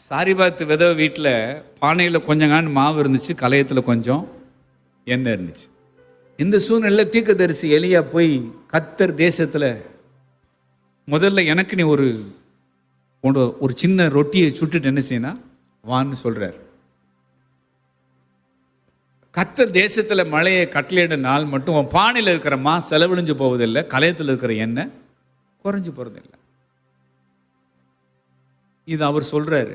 சாரிபாத்து விதவை வீட்டில் பானையில் கொஞ்சம் மாவு இருந்துச்சு கலையத்தில் கொஞ்சம் எண்ணெய் இருந்துச்சு. இந்த சூழ்நிலையில் தீர்க்கதரிசி எலியா போய் கத்தர் தேசத்தில் முதல்ல எனக்கு நீ ஒரு ஒரு ஒரு சின்ன ரொட்டியை சுட்டுட்டு என்ன செய்யணும் வான்னு சொல்கிறார் கத்தர் தேசத்தில் மழையை கட்டளையிட நாள் மட்டும் உன் பானையில் இருக்கிற மா செலவழிஞ்சு போவதில்லை கலையத்தில் இருக்கிற எண்ணெய் குறைஞ்சு போகிறதில்லை இது அவர் சொல்கிறாரு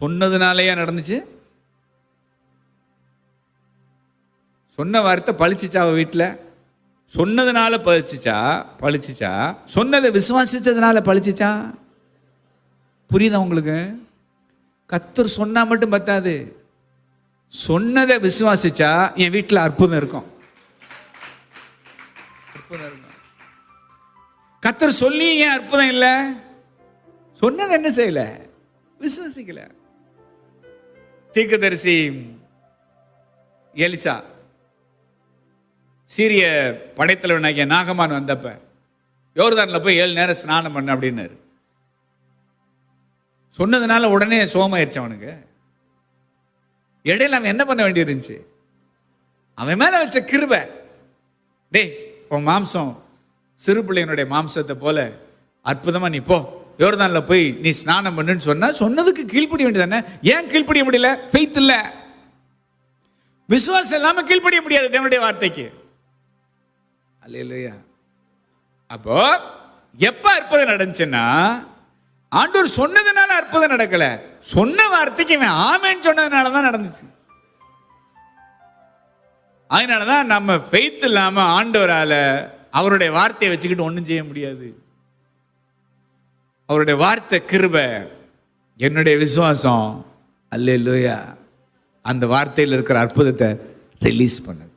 சொன்னதுனாலேயே நடந்துச்சு? சொன்ன வார்த்தை பழிச்சிச்சா அவள் வீட்டில் சொன்னதுனால பழிச்சிச்சா? பழிச்சிச்சா? சொன்னதை விசுவாசிச்சதுனால பழிச்சிச்சா? புரியுதா உங்களுக்கு? கத்தர் சொன்னால் மட்டும் பத்தாது. சொன்னதை விசுவாசிச்சா என் வீட்டில் அற்புதம் இருக்கும். அற்புதம் இருக்கும். கத்தர் சொல்லி ஏன் அற்புதம் இல்லை? சொன்னதை என்ன செய்யல? விசுவாசிக்கலை. தீர்க்கதரிசி எலிசா சீரிய படைத்தலைவனாகிய நாகமான் வந்தப்ப யோர்தானில் போய் ஏழு நேரம் ஸ்நானம் பண்ண அப்படின்னாரு. சொன்னதுனால உடனே சோமாயிருச்சு அவனுக்கு. இடையில அவன் என்ன பண்ண வேண்டியிருந்துச்சு அவன் மேல வச்ச கிருப. டேய் உன் மாம்சம் சிறு பிள்ளையனுடைய மாம்சத்தை போல அற்புதமா நீ போ. யோர்தானில் போய் நீ ஸ்நானம் பண்ணுன்னு சொன்னால் சொன்னதுக்கு கீழ்ப்படிய வேண்டியதானே ஏன் கீழ்ப்படிய முடியல? ஃபெய்த் இல்லை. விசுவாசம் இல்லாமல் கீழ்ப்படிய முடியாது தேவனுடைய வார்த்தைக்கு. அல்லையா அப்போ எப்போ அற்புதம் நடந்துச்சுன்னா ஆண்டூர் சொன்னதுனால அற்புதம் நடக்கல. சொன்ன வார்த்தைக்கு இவன் ஆமேன்னு சொன்னதுனால தான் நடந்துச்சு. அதனால தான் நம்ம ஃபெய்த் இல்லாமல் ஆண்டவரால் அவருடைய வார்த்தையை வச்சுக்கிட்டு ஒன்றும் செய்ய முடியாது. அவருடைய வார்த்தை கிருப என்னுடைய விசுவாசம் அல்லேலூயா. அந்த வார்த்தையில் இருக்கிற அற்புதத்தை ரிலீஸ் பண்ணுது.